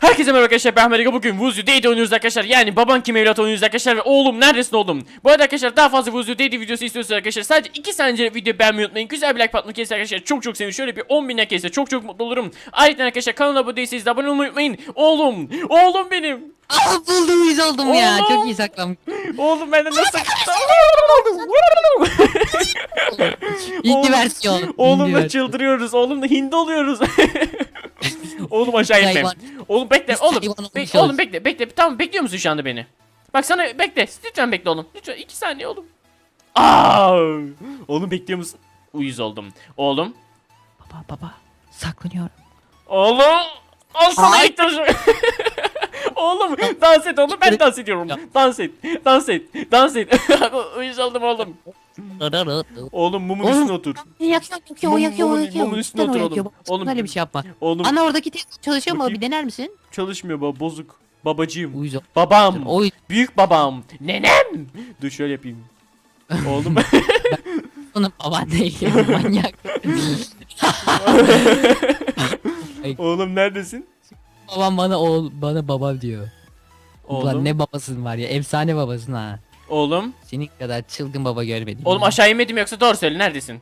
Herkese merhaba arkadaşlar ben Amerika. Bugün Your Daddy oynuyoruz arkadaşlar. Yani baban kim evlat oynuyoruz arkadaşlar ve oğlum neredesin oğlum? Bu arada arkadaşlar daha fazla Your Daddy videosu istiyorsanız arkadaşlar sadece 2 saniye video beğenmeyi unutmayın. Güzel bir like patlamak gelirse arkadaşlar çok çok sevinirim. Şöyle bir 10 bin like çok çok mutlu olurum. Ayrıca arkadaşlar kanala abone değilseniz de abone olmayı unutmayın. Oğlum oğlum benim. Aa buldum yüz oldum ya. Oğlum. Çok iyi saklanmış. Oğlum benden nasıl İndi Oğlum- versiyon. Oğlumla çıldırıyoruz. Oğlumla hindi oluyoruz. Oğlum aşağı Hayvan. Oğlum bekle Biz oğlum. hayvan Bek- olmuşuz. oğlum bekle bekle. Tamam bekliyor musun şu anda beni? Bak sana bekle. Lütfen bekle oğlum. Lütfen iki saniye oğlum. Aa! Oğlum bekliyor musun? Uyuz oldum. Oğlum. Baba baba saklanıyorum. Oğlum. Al sana Ay. taşı. oğlum dans et oğlum ben dans ediyorum. Dans et. Dans et. Dans et. Uyuz oldum oğlum. Oğlum mumun Oğlum. üstüne otur. Yakıyor yakıyor Mum- yakıyor mumun- yakıyor. mumun üstüne Cidden otur yakıyor. oğlum. Bak, Oğlum. Böyle bir şey yapma. Oğlum Ana oradaki test çalışıyor mu? Bir dener misin? çalışmıyor baba bozuk. Babacığım. Uyuz. Babam. Oy. Büyük babam. Nenem. Dur şöyle yapayım. Oğlum. Onun baban değil. Manyak. Oğlum neredesin? babam bana oğul bana babam diyor. Oğlum. Ulan ne babasın var ya. Efsane babasın ha. Oğlum. Senin kadar çılgın baba görmedim. Oğlum ya. aşağı inmedim yoksa doğru söyle neredesin?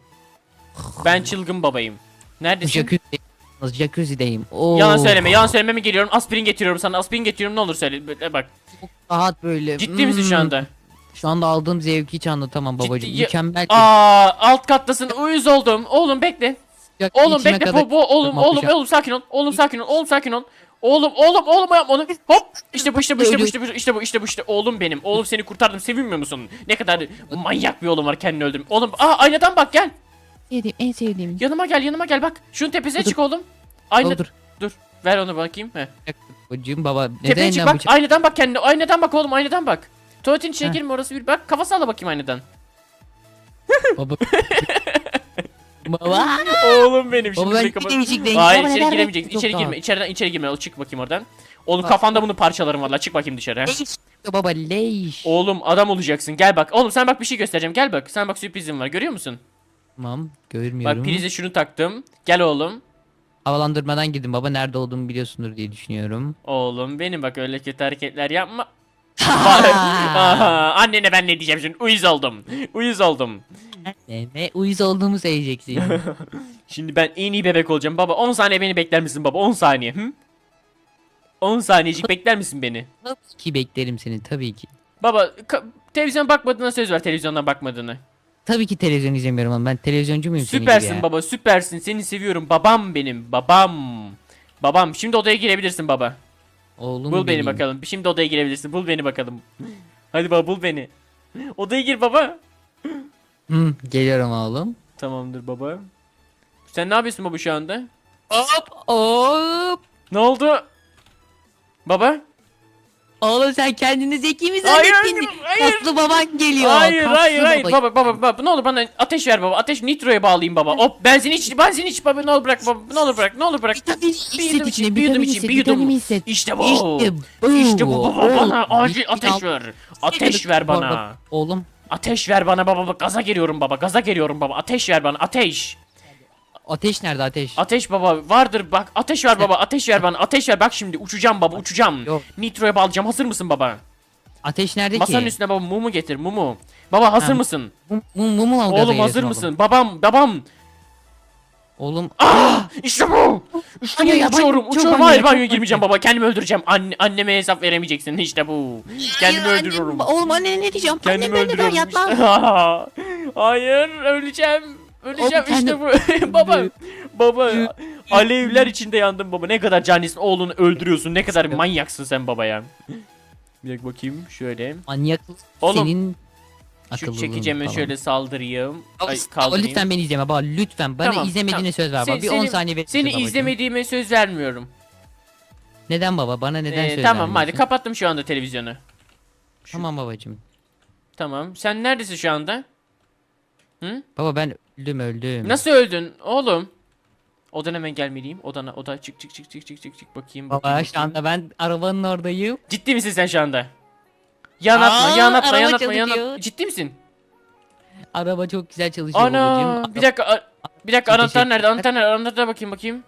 Ben çılgın babayım. Neredesin? Jacuzzi. Jacuzzi'deyim. Oo. Yalan söyleme, yalan söyleme mi geliyorum? Aspirin getiriyorum sana. Aspirin getiriyorum ne olur söyle. Böyle Bak. Rahat böyle. Ciddi misin şu Hmm. anda? Şu anda aldığım zevki hiç anlatamam babacığım. Ciddi- Mükemmel. Aa, alt kattasın. Uyuz oldum. Oğlum bekle. Sıcak Oğlum bekle. kadar- Bu, bu oğlum oğlum oğlum sakin ol. Oğlum sakin ol. Oğlum sakin ol. Oğlum oğlum oğlum yapma onu. Hop. İşte bu işte bu işte bu işte bu işte bu işte bu işte oğlum benim. Oğlum seni kurtardım. Sevinmiyor musun? Ne kadar manyak bir oğlum var kendini öldürüm. Oğlum aa aynadan bak gel. Sevdiğim, en sevdiğim. Yanıma gel yanıma gel bak. Şunun tepesine Dur. çık oğlum. Ayna Dur. dur. Ver onu bakayım. He. Babacığım baba. Tepeye Neden çık lan bak. çocuk- Aynadan bak kendine. Aynadan bak oğlum aynadan bak. Tuvaletin içine Heh. girme orası bir bak. Kafa salla bakayım aynadan. Baba. baba. Oğlum benim şimdi Baba ben kapat- değişik Hayır Baba içeri neden giremeyeceksin. İçeri daha- girme. İçeriden içeri girme. O çık bakayım oradan. Oğlum Bak. kafanda bunu parçalarım valla. Çık bakayım dışarı. Leş. Baba leş. Oğlum adam olacaksın. Gel bak. Oğlum sen bak bir şey göstereceğim. Gel bak. Sen bak sürprizim var. Görüyor musun? Tamam görmüyorum. Bak prize şunu taktım. Gel oğlum. Havalandırmadan girdim baba nerede olduğumu biliyorsundur diye düşünüyorum. Oğlum benim bak öyle kötü hareketler yapma. Aha, annene ben ne diyeceğim şimdi? Uyuz oldum. Uyuz oldum. ne, ne uyuz olduğumu söyleyeceksin. Şimdi ben en iyi bebek olacağım. Baba 10 saniye beni bekler misin baba? 10 saniye. Hı? 10 saniyecik bekler misin beni? tabii ki beklerim seni tabii ki. Baba ka- televizyon bakmadığına söz ver televizyondan bakmadığını. Tabii ki televizyon izlemiyorum ama ben televizyoncu muyum senin gibi Süpersin ya? baba süpersin. Seni seviyorum. Babam benim. Babam. Babam. Şimdi odaya girebilirsin baba. Oğlum Bul beni bakalım. Şimdi odaya girebilirsin. Bul beni bakalım. Hadi baba bul beni. Odaya gir baba. Hı, geliyorum oğlum. Tamamdır baba. Sen ne yapıyorsun baba şu anda? Hop hop. Ne oldu? Baba? Oğlum sen kendini zeki mi Hayır, zannettin? hayır. Kaslı baban geliyor. Hayır kaslı hayır hayır baba. baba baba baba ne olur bana ateş ver baba ateş nitroya bağlayayım baba hop benzin iç benzin iç baba ne olur bırak baba ne olur bırak ne olur bırak Vitamin Bir hisset içine, için, bir yudum vitamin için, hisset, bir yudum. vitamin hisset. İşte bu. İşte bu. İşte bu baba Oğlum, bana acil ateş al- ver ateş ver bana Oğlum ateş ver bana baba baba gaza geliyorum baba gaza geliyorum baba ateş ver bana ateş ateş nerede ateş? ateş baba vardır bak ateş ver baba ateş ver bana ateş ver bak şimdi uçacağım baba uçacağım Yok. nitroya bağlayacağım hazır mısın baba Ateş nerede masanın ki? üstüne baba mumu getir mumu baba hazır Ha, mısın Mum, mum, mumu al gaza oğlum hazır geliyorsun mısın babam babam Oğlum Ah! İşte bu. İşte bu uçuyorum. çok uçuyorum. Hayır banyo. girmeyeceğim baba. Kendimi öldüreceğim. Anne, anneme hesap veremeyeceksin. İşte bu. Kendimi Hayır, öldürüyorum. Oğlum anne ne diyeceğim? Kendimi Annem benden öldürüyorum. yat işte. lan. Hayır öleceğim. Öleceğim Oğlum, işte bu. baba. Baba. Alevler içinde yandım baba. Ne kadar canisin oğlunu öldürüyorsun. Ne kadar manyaksın sen baba ya. Bir dakika bakayım şöyle. Manyak Oğlum, senin Şu çekeceğimi falan. şöyle saldırayım. Baba, Ay kaldırayım. lütfen beni izleme baba lütfen bana Tamam, izlemediğine tamam. söz ver Sen- baba bir 10 seni- saniye bekle Seni babacığım. izlemediğime söz vermiyorum. Neden baba bana neden Ee, söz tamam hadi vermiyorsun? kapattım şu anda televizyonu. Tamam babacığım. Tamam. Sen neredesin şu anda? Baba ben öldüm öldüm. Nasıl öldün oğlum? Odan hemen gelmeliyim. Odana oda çık çık çık çık çık çık çık bakayım. Baba bakayım, şu bakayım. anda ben arabanın oradayım. Ciddi misin sen şu anda? Yan atma, Aa, yan atma, araba yan atma, yan çalışıyor. atma. Ciddi misin? Araba çok güzel çalışıyor Ana! babacığım. Bir dakika, a- bir dakika Teşekkür anahtar nerede? Anahtar nerede? Bakayım bakayım.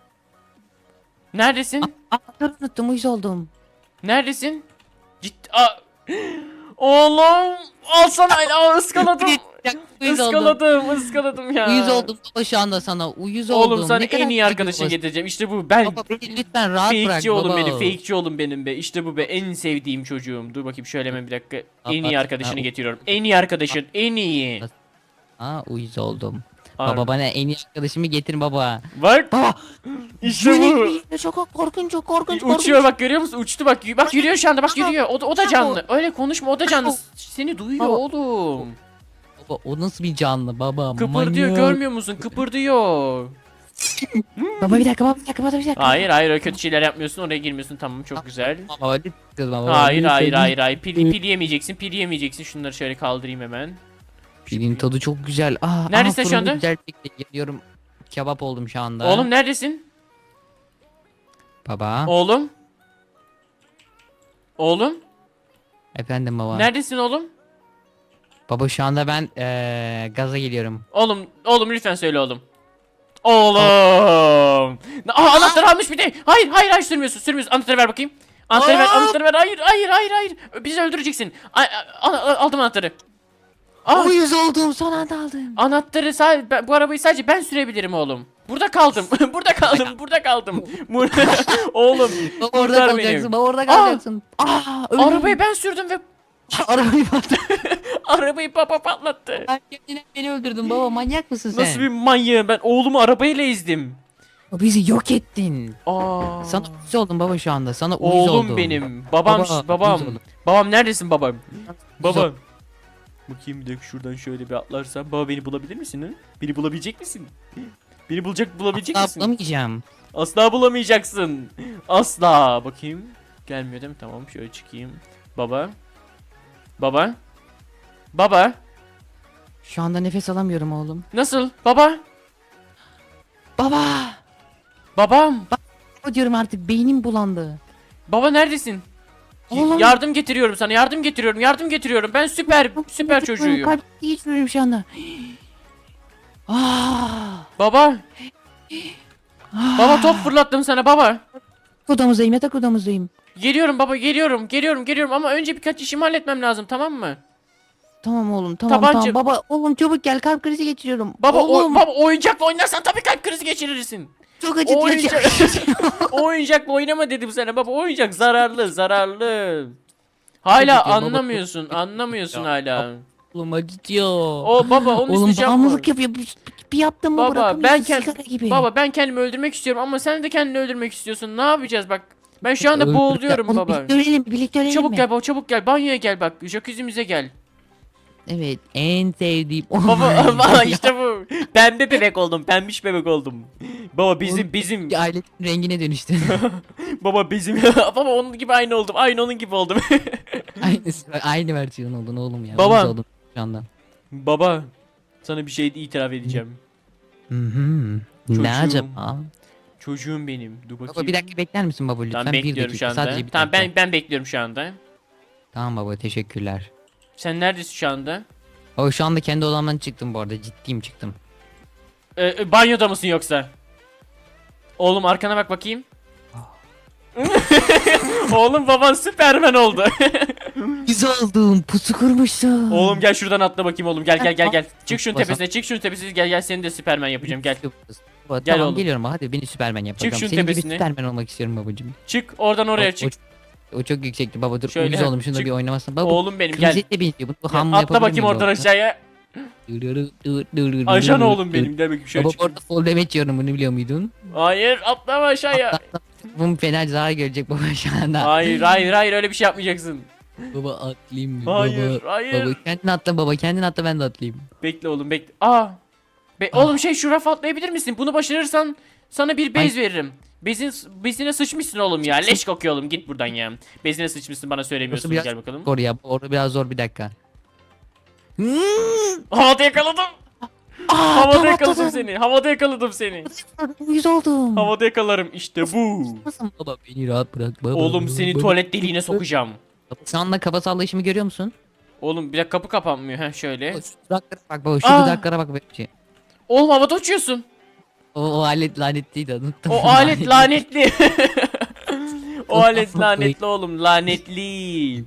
Neredesin? Anahtarı unuttum uyuz oldum. Neredesin? Ciddi... Aa. Oğlum! Alsana! Aa, ıskaladım. Iskaladım, ıskaladım ya. Uyuz oldum baba şu anda sana. Uyuz oldum. Oğlum sana en iyi arkadaşın getireceğim. İşte bu. Ben Baba beni lütfen rahat bırak fake'ci oğlum baba. benim. Fake'ci oğlum benim be. İşte bu be. En sevdiğim çocuğum. Dur bakayım şöyle hemen bir dakika. En iyi arkadaşını getiriyorum. En iyi arkadaşın. En iyi. Aa uyuz oldum. Harbi. Baba bana en iyi arkadaşımı getir baba. Bak. Baba. İşte bu. Çok korkunç çok korkunç korkunç. Uçuyor bak görüyor musun? Uçtu bak. Bak yürüyor şu anda. Bak yürüyor. O da, o da canlı. Öyle konuşma. O da canlı. Seni duyuyor Baba. oğlum. Baba o nasıl bir canlı baba? Kıpırdıyor manyak. görmüyor musun? Kıpırdıyor. Baba bir dakika baba bir dakika baba bir dakika. Hayır hayır öyle kötü şeyler yapmıyorsun. Oraya girmiyorsun. Tamam çok güzel. Baba baba. Hayır hayır hayır hayır. Pil, pil yemeyeceksin. Pil yemeyeceksin. Şunları şöyle kaldırayım hemen. Pilin tadı çok güzel. Aa, Neredesin aa, şu anda? Güzel çekti. Geliyorum. Kebap oldum şu anda. Oğlum neredesin? Baba. Oğlum. Oğlum. Efendim baba. Neredesin oğlum? Baba şu anda ben eee gaza geliyorum. Oğlum, oğlum lütfen söyle oğlum. Oğlum. Aa, anahtar almış bir de. Hayır, hayır, hayır sürmüyorsun, sürmüyorsun. Anahtarı ver bakayım. Anahtarı ver, anahtarı ver. Hayır, hayır, hayır, hayır. Bizi öldüreceksin. Al- aldım anahtarı. Aa, Uyuz oldum son anda aldım. anahtarı sadece ben- bu arabayı sadece ben sürebilirim oğlum. Burada kaldım. burada kaldım. Burada kaldım. Oğlum. Orada kurtar kalacaksın. Baba orada kalacaksın. Aa, öldüm. Arabayı ben sürdüm ve Arabayı patlattın. arabayı papa patlattı. Ben kendine beni öldürdün baba manyak mısın sen? Nasıl bir manyağım ben oğlumu arabayla ezdim. Bizi yok ettin. Aa. Sana uyuz oldum baba şu anda. Sana uyuz Oğlum oldum. benim. Babam Baba, babam. oldum. Babam neredesin babam? Babam. Bakayım bir dakika şuradan şöyle bir atlarsam. Baba beni bulabilir misin? Hı? Beni bulabilecek misin? Beni bulacak bulabilecek misin? Atlamayacağım. Asla bulamayacaksın. Asla. Bakayım. Gelmiyor değil mi? Tamam şöyle çıkayım. Baba. Baba. Baba. Şu anda nefes alamıyorum oğlum. Nasıl? Baba. Baba. Babam. Baba diyorum artık beynim bulandı. Baba neredesin? Oğlum. Yardım getiriyorum sana. Yardım getiriyorum. Yardım getiriyorum. Ben süper süper çocuğuyum. Kalp geçiriyorum şu anda. Ah. Baba. Baba top fırlattım sana baba. Odamızdayım yatak odamızdayım. Geliyorum baba geliyorum geliyorum geliyorum ama önce birkaç işimi halletmem lazım tamam mı? Tamam oğlum tamam Tabanca- tamam baba oğlum çabuk gel kalp krizi geçiriyorum. Baba o, oğlum baba oyuncakla oynarsan tabii kalp krizi geçirirsin. Çok O acıtıyor. oyuncak oyuncakla oynama dedim sana baba oyuncak zararlı zararlı. Hala baba, anlamıyorsun anlamıyorsun Ya, hala. oğlum acıtıyor. O baba onu oğlum isteyeceğim. bağımlılık yapıyor. Bir, bir yaptım mı Baba bırakamıyorsun ben kend- sigara gibi. Baba ben kendimi öldürmek istiyorum ama sen de kendini öldürmek istiyorsun. Ne yapacağız bak. Ben şu anda Öldür- boğuluyorum Oğlum, baba. Birlikte ölelim birlikte ölelim Çabuk mi? gel baba çabuk gel banyoya gel bak jacuzzi'mize gel. Evet en sevdiğim. Baba baba işte bu. Pembe bebek oldum. Pembiş bebek oldum. Baba bizim bizim Ailenin rengine dönüştü. baba bizim baba onun gibi aynı oldum. Aynı onun gibi oldum. Aynısı, aynı versiyon oldun oğlum ya. Baba. Oldum şu anda. baba sana bir şey itiraf edeceğim. Hı hı. Ne acaba? Çocuğum benim. Dur bakayım. Baba bir dakika bekler misin baba lütfen? Tamam bir bekliyorum dakika şu anda. sadece bir Tamam dakika. ben ben bekliyorum şu anda. Tamam baba teşekkürler. Sen neredesin şu anda? Baba şu anda kendi odamdan çıktım bu arada ciddiyim çıktım. Ee, e, banyoda mısın yoksa? Oğlum arkana bak bakayım. Oğlum baban Süpermen oldu. Biz oldum pusu kurmuşsun. oğlum gel şuradan atla bakayım oğlum. Gel gel gel gel. Çık şunun tepesine. Çık şunun tepesine. Gel gel seni de Süpermen yapacağım. Gel. Gel tamam oğlum. geliyorum hadi beni Süpermen yapacağım. şunun Senin tepesine. gibi Süpermen olmak istiyorum babacım. Çık oradan oraya O- çık. O, çok yüksekti baba dur Şöyle, oldum şunu da çık. bir oynamasın. Baba Oğlum benim gel. Krizetle benziyor bunu ham Atla bakayım oradan aşağıya. Ajan oğlum benim. Gel bakayım şöyle Baba çık. orada fall damage yiyorum bunu biliyor muydun? Hayır atlama aşağıya. Bunun fena zarar gelecek baba şu anda. Hayır hayır hayır öyle bir şey yapmayacaksın. Baba atlayayım mı? Hayır baba, hayır. Baba kendin atla baba kendin atla ben de atlayayım. Bekle oğlum bekle. Aa. Be oğlum şey şu rafa atlayabilir misin? Bunu başarırsan sana bir bez veririm. Bezin bezine sıçmışsın oğlum ya. Leş kokuyor oğlum git buradan ya. Bezine sıçmışsın bana söylemiyorsun. biraz- Gel bakalım. Zor ya orada biraz zor bir dakika. Havada yakaladım. Aa, Havada tam yakaladım atladım. seni. Havada yakaladım seni. Uyuz oldum. Havada yakalarım işte bu. Nasıl baba beni rahat bırak baba. Oğlum seni Baba. tuvalet deliğine sokacağım. Şu anda kafa sallayışımı görüyor musun? Oğlum bir dakika kapı kapanmıyor ha şöyle. Şu dudaklara bak baba şu Aa. dudaklara bak bir şey. Oğlum havada uçuyorsun. O, o alet lanetliydi unuttum. O alet lanetli. o alet lanetli oğlum lanetli.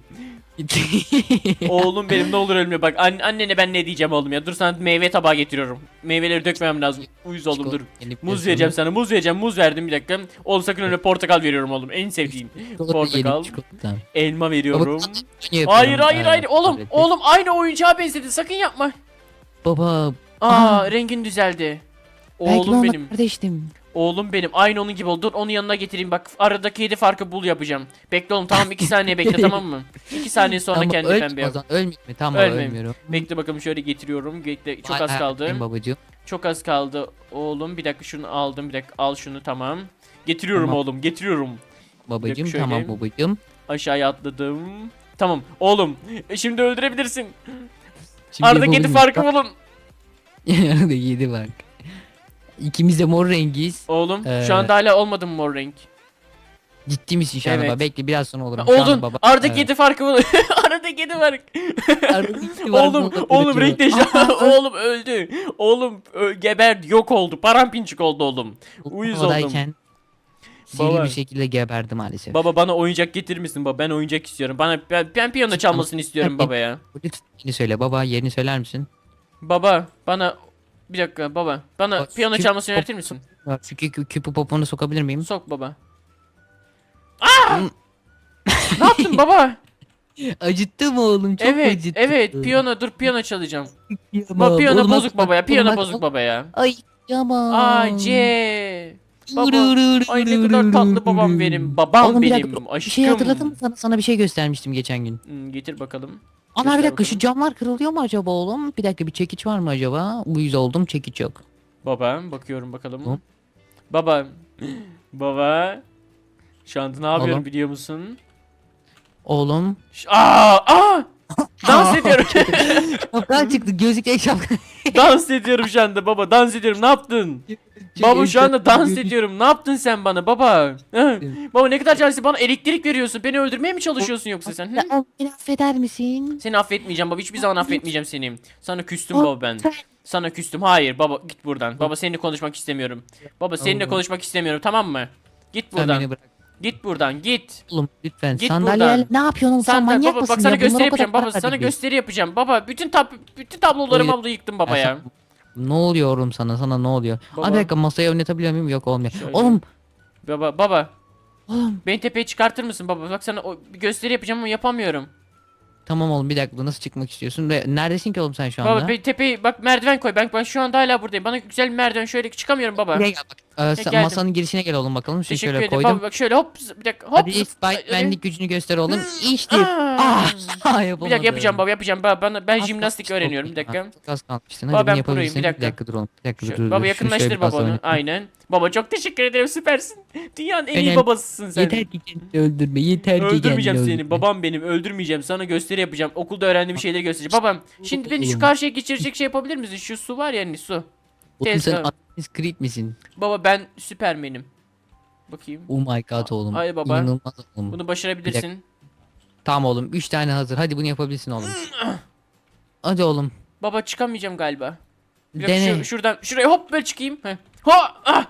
Oğlum benim ne olur ölme. Bak An- annene ben ne diyeceğim oğlum ya? Dur sana meyve tabağı getiriyorum. Meyveleri dökmemem lazım. Uyuz oğlum dur. Muz vereceğim sana muz vereceğim muz verdim bir dakika. Oğlum sakın öyle portakal veriyorum oğlum en sevdiğim. Portakal. Elma veriyorum. Hayır hayır hayır. Oğlum oğlum aynı oyuncağa benzedi sakın yapma. Baba. Aa rengin düzeldi Oğlum ben benim kardeştim. Oğlum benim aynı onun gibi oldu dur onu yanına getireyim bak aradaki 7 farkı bul yapacağım Bekle oğlum tamam 2 saniye bekle tamam mı 2 saniye sonra Tamam, kendi pembe yap Ölmeyeyim? Tamam Ölmeyeyim. ölmüyorum. Bekle bakalım şöyle getiriyorum bekle çok az kaldı Babacığım. Çok az kaldı oğlum. Bir dakika şunu aldım. Bir dakika al şunu tamam. Getiriyorum Tamam. oğlum. Getiriyorum. Babacığım şöyle. tamam babacığım. Aşağıya atladım. Tamam oğlum. e, Şimdi öldürebilirsin. Şimdi Arada kedi yapabilirim. farkı bulun. Arada yedi bak. İkimiz de mor rengiz. Oğlum Ee, şu anda hala olmadı mı mor renk? Ciddi misin şu anda Evet. baba? Bekle biraz sonra olurum. Şu anda Oldun. baba- Arada Evet. kedi farkı bulun. Arada kedi farkı. Arada kedi var, oğlum oğlum renk değişti. Aa, oğlum öldü. Oğlum ö- geberdi yok oldu. Paramparçık oldu oğlum. Uyuz oldum. Seri Baba. bir şekilde geberdi maalesef. Baba bana oyuncak getirir misin baba? Ben oyuncak istiyorum. Bana ben, ben piyano çalmasını istiyorum baba ya. Lütfen yerini söyle baba yerini söyler misin? Baba bana bir dakika baba bana Bak, piyano küp- çalmasını öğretir misin? Şu kü- küpü poponu sokabilir miyim? Sok baba. Aa! ne yaptın baba? Acıttı mı oğlum? Çok evet acıttı. evet piyano dur piyano çalacağım. Baba piyano Oğlum, bozuk bak- baba ya piyano bak- bozuk baba ya. Ay yapma. Ay C. Baba. Ay ne kadar tatlı babam benim. Babam Oğlum, bir benim. dakika, Bir Aşkım. şey hatırladın mı sana? Sana bir şey göstermiştim geçen gün. Hmm, getir bakalım. Ana Göster bir dakika şu bakalım. camlar kırılıyor mu acaba oğlum? Bir dakika bir çekiç var mı acaba? Uyuz oldum çekiç yok. Baba bakıyorum bakalım. Hop. Baba. baba. Şu anda ne yapıyorum Oğlum. biliyor musun? Oğlum. Ş- Aa! Aa! Dans ediyorum. Şapkan çıktı gözlükle şapkan. dans ediyorum şu anda baba. Dans ediyorum. Ne yaptın? Baba şu anda dans ediyorum. Ne yaptın sen bana baba? Baba ne kadar çalışsın bana elektrik veriyorsun. Beni öldürmeye mi çalışıyorsun yoksa sen? Hı? Beni affeder misin? Seni affetmeyeceğim baba. Hiçbir zaman affetmeyeceğim seni. Sana küstüm baba ben. Sana küstüm. Hayır baba git buradan. Baba seninle konuşmak istemiyorum. Baba seninle konuşmak istemiyorum tamam mı? Git buradan. Git buradan git. Oğlum lütfen Git sandalyeyle buradan. ne yapıyorsun sen de manyak baba mısın bak sana ya? Gösteri yapacağım baba. Sana gösteri yapacağım. Baba bütün tab bütün tablolarımı abla yıktım baba ya. Ne oluyor oğlum sana sana ne oluyor? Baba. Aa, bir dakika masayı oynatabiliyor muyum? Yok olmuyor. Şöyle. Oğlum. Baba baba Oğlum. beni tepeye çıkartır mısın baba? Bak sana o, bir gösteri yapacağım ama yapamıyorum. Tamam oğlum bir dakika nasıl çıkmak istiyorsun? Ve Neredesin ki oğlum sen şu anda? Baba be, tepeye bak merdiven koy. Ben ben şu anda hala buradayım. Bana güzel bir merdiven şöyle çıkamıyorum baba. Buraya gel bak. Ee, geldim. masanın girişine gel oğlum bakalım. Şimdi Teşekkür şöyle ederim. koydum. Baba bak şöyle hop bir dakika hop. Hadi Spiderman'lik gücünü göster oğlum. İşte. Aa. Ah, Bir yapamadım. dakika yapacağım baba yapacağım. Baba bana ben Az jimnastik kalmıştı öğreniyorum bir oğlum. dakika. Az- Az kalmıştın. Baba, Hadi ben bunu bir yapabilirsin. Bir dakika dur oğlum. Bir dakika dur. dur, baba dur. Şunu yakınlaştır şöyle baba onu. Aynen. Baba çok teşekkür ederim süpersin. Dünyanın en iyi Önemli- babasısın sen. Yeter ki kendini öldürme. Yeter ki kendini Öldürmeyeceğim seni. öldürme. Babam benim. Öldürmeyeceğim. Sana gösteri yapacağım. Okulda öğrendiğim şeyleri göstereceğim. Babam şimdi beni şu karşıya geçirecek şey yapabilir misin? Şu su var ya hani su. Oğlum sen ha. Assassin's Creed misin? Baba ben Süpermen'im. Bakayım. Oh my god oğlum. Ay baba. İnanılmaz oğlum. Bunu başarabilirsin. Tamam oğlum 3 tane hazır. Hadi bunu yapabilirsin oğlum. Hadi oğlum. Baba çıkamayacağım galiba. Bir dakika, Dene. şu- şuradan şuraya hop böyle çıkayım. Heh. Ha! Ah!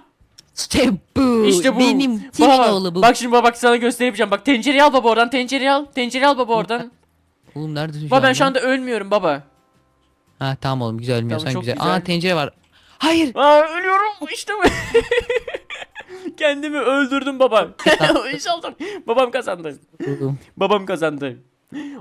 İşte bu. İşte bu. Benim Baba, oğlu bu. Bak şimdi baba bak sana gösteri yapacağım. Bak tencereyi al baba oradan. Tencereyi al. Tencereyi al baba oradan. Oğlum neredesin şu baba ben şu anda ölmüyorum baba. Ha tamam oğlum güzel ölmüyorsan Tamam, çok güzel. güzel. Aa tencere var. Hayır. Aa ölüyorum işte bu. Kendimi öldürdüm baba. İnşallah. Babam kazandı. Babam kazandı.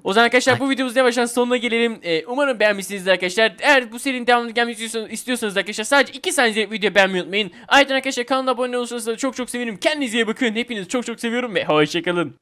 O zaman arkadaşlar bu videomuzun yavaştan sonuna gelelim. Ee, umarım beğenmişsinizdir arkadaşlar. Eğer bu serinin devamını gelmek istiyorsanız, istiyorsanız arkadaşlar sadece 2 saniye video beğenmeyi unutmayın. Ayrıca arkadaşlar kanala abone olursanız da çok çok sevinirim. Kendinize iyi bakın. Hepinizi çok çok seviyorum ve hoşçakalın.